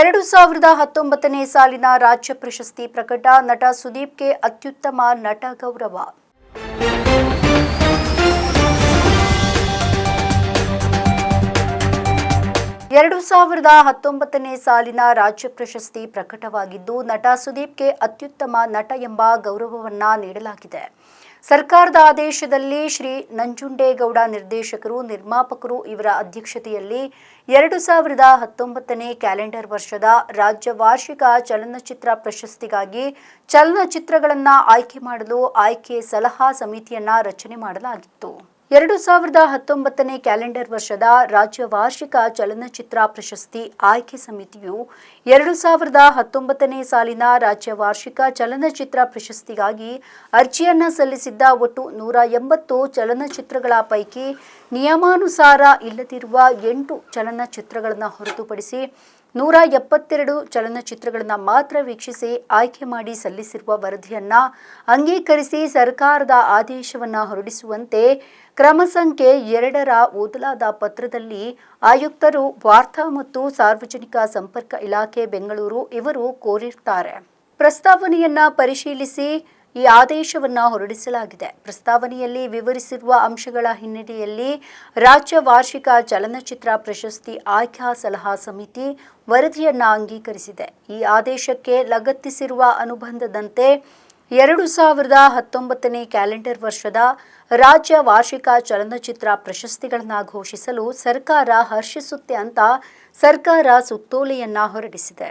ಎರಡು ಸಾವಿರದ ಹತ್ತೊಂಬತ್ತನೇ ಸಾಲಿನ ರಾಜ್ಯ ಪ್ರಶಸ್ತಿ ಪ್ರಕಟ ನಟ ಸುದೀಪ್ಗೆ ಅತ್ಯುತ್ತಮ ನಟ ಗೌರವ. ಎರಡು ಸಾವಿರದ ಹತ್ತೊಂಬತ್ತನೇ ಸಾಲಿನ ರಾಜ್ಯ ಪ್ರಶಸ್ತಿ ಪ್ರಕಟವಾಗಿದ್ದು, ನಟ ಸುದೀಪ್ಗೆ ಅತ್ಯುತ್ತಮ ನಟ ಎಂಬ ಗೌರವವನ್ನ ನೀಡಲಾಗಿದೆ. ಸರ್ಕಾರದ ಆದೇಶದಲ್ಲಿ ಶ್ರೀ ನಂಜುಂಡೇಗೌಡ ನಿರ್ದೇಶಕರು, ನಿರ್ಮಾಪಕರು ಇವರ ಅಧ್ಯಕ್ಷತೆಯಲ್ಲಿ ಎರಡು ಸಾವಿರದ ಹತ್ತೊಂಬತ್ತನೇ ಕ್ಯಾಲೆಂಡರ್ ವರ್ಷದ ರಾಜ್ಯ ವಾರ್ಷಿಕ ಚಲನಚಿತ್ರ ಪ್ರಶಸ್ತಿಗಾಗಿ ಚಲನಚಿತ್ರಗಳನ್ನು ಆಯ್ಕೆ ಮಾಡಲು ಆಯ್ಕೆ ಸಲಹಾ ಸಮಿತಿಯನ್ನು ರಚನೆ ಮಾಡಲಾಗಿತ್ತು. ಎರಡು ಸಾವಿರದ ಹತ್ತೊಂಬತ್ತನೇ ಕ್ಯಾಲೆಂಡರ್ ವರ್ಷದ ರಾಜ್ಯ ವಾರ್ಷಿಕ ಚಲನಚಿತ್ರ ಪ್ರಶಸ್ತಿ ಆಯ್ಕೆ ಸಮಿತಿಯು ಎರಡು ಸಾವಿರದ ಹತ್ತೊಂಬತ್ತನೇ ಸಾಲಿನ ರಾಜ್ಯ ವಾರ್ಷಿಕ ಚಲನಚಿತ್ರ ಪ್ರಶಸ್ತಿಗಾಗಿ ಅರ್ಜಿಯನ್ನು ಸಲ್ಲಿಸಿದ್ದ ಒಟ್ಟು ನೂರ ಎಂಬತ್ತು ಚಲನಚಿತ್ರಗಳ ಪೈಕಿ ನಿಯಮಾನುಸಾರ ಇಲ್ಲದಿರುವ ಎಂಟು ಚಲನಚಿತ್ರಗಳನ್ನು ಹೊರತುಪಡಿಸಿ ನೂರ ಎಪ್ಪತ್ತೆರಡು ಚಲನಚಿತ್ರಗಳನ್ನು ಮಾತ್ರ ವೀಕ್ಷಿಸಿ ಆಯ್ಕೆ ಮಾಡಿ ಸಲ್ಲಿಸಿರುವ ವರದಿಯನ್ನ ಅಂಗೀಕರಿಸಿ ಸರ್ಕಾರದ ಆದೇಶವನ್ನು ಹೊರಡಿಸುವಂತೆ ಕ್ರಮ ಸಂಖ್ಯೆ ಎರಡರ ಓದಲಾದ ಪತ್ರದಲ್ಲಿ ಆಯುಕ್ತರು ವಾರ್ತಾ ಮತ್ತು ಸಾರ್ವಜನಿಕ ಸಂಪರ್ಕ ಇಲಾಖೆ ಬೆಂಗಳೂರು ಇವರು ಕೋರಿರ್ತಾರೆ. ಪ್ರಸ್ತಾವನೆಯನ್ನ ಪರಿಶೀಲಿಸಿ ಈ ಆದೇಶವನ್ನು ಹೊರಡಿಸಲಾಗಿದೆ. ಪ್ರಸ್ತಾವನೆಯಲ್ಲಿ ವಿವರಿಸಿರುವ ಅಂಶಗಳ ಹಿನ್ನೆಲೆಯಲ್ಲಿ ರಾಜ್ಯ ವಾರ್ಷಿಕ ಚಲನಚಿತ್ರ ಪ್ರಶಸ್ತಿ ಆಯ್ಕಾ ಸಲಹಾ ಸಮಿತಿ ವರದಿಯನ್ನು ಅಂಗೀಕರಿಸಿದೆ. ಈ ಆದೇಶಕ್ಕೆ ಲಗತ್ತಿಸಿರುವ ಅನುಬಂಧದಂತೆ ಎರಡು ಸಾವಿರದ ಹತ್ತೊಂಬತ್ತನೇ ಕ್ಯಾಲೆಂಡರ್ ವರ್ಷದ ರಾಜ್ಯ ವಾರ್ಷಿಕ ಚಲನಚಿತ್ರ ಪ್ರಶಸ್ತಿಗಳನ್ನು ಘೋಷಿಸಲು ಸರ್ಕಾರ ಹರ್ಷಿಸುತ್ತೆ ಅಂತ ಸರ್ಕಾರ ಸುತ್ತೋಲೆಯನ್ನ ಹೊರಡಿಸಿದೆ.